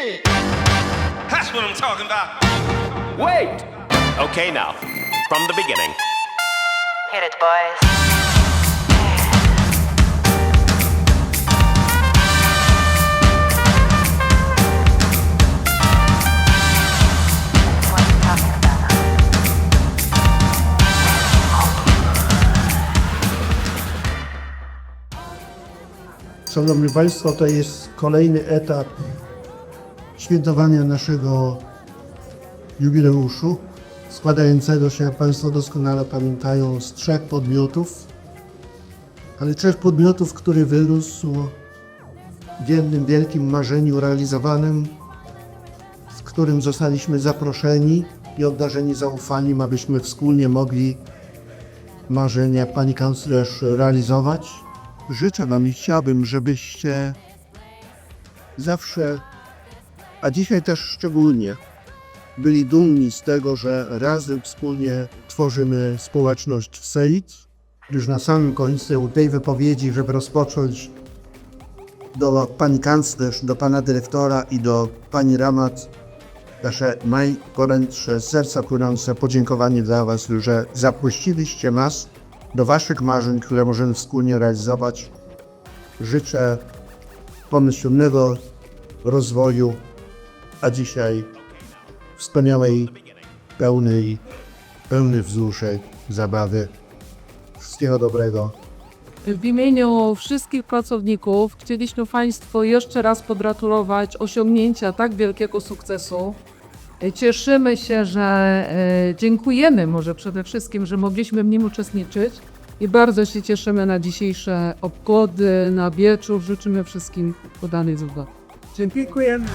it. That's what I'm talking about. Wait. Okay, now, from the beginning. Hit it, boys. What you talking about? Szanowni Państwo, to jest kolejny etap świętowania naszego jubileuszu, składającego się, jak Państwo doskonale pamiętają, z trzech podmiotów, ale trzech podmiotów, który wyrósł w jednym wielkim marzeniu realizowanym, w którym zostaliśmy zaproszeni i obdarzeni zaufaniem, abyśmy wspólnie mogli marzenia pani kanclerz realizować. Życzę Wam i chciałbym, żebyście zawsze, a dzisiaj też szczególnie, byli dumni z tego, że razem wspólnie tworzymy społeczność w Selic. Już na samym końcu tej wypowiedzi, żeby rozpocząć do pani kanclerz, do pana dyrektora i do pani Ramat nasze najgorętsze, serca płynące podziękowanie dla Was, że zapuściliście nas do Waszych marzeń, które możemy wspólnie realizować. Życzę pomyślnego rozwoju, dzisiaj wspaniałej, pełnej, pełnej wzruszeń, zabawy. Wszystkiego dobrego. W imieniu wszystkich pracowników chcieliśmy Państwu jeszcze raz pogratulować osiągnięcia tak wielkiego sukcesu. Cieszymy się, że e, dziękujemy może przede wszystkim, że mogliśmy w nim uczestniczyć i bardzo się cieszymy na dzisiejsze obchody, na wieczór. Życzymy wszystkim udanej zabawy. Dziękujemy.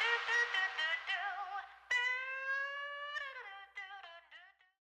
in there.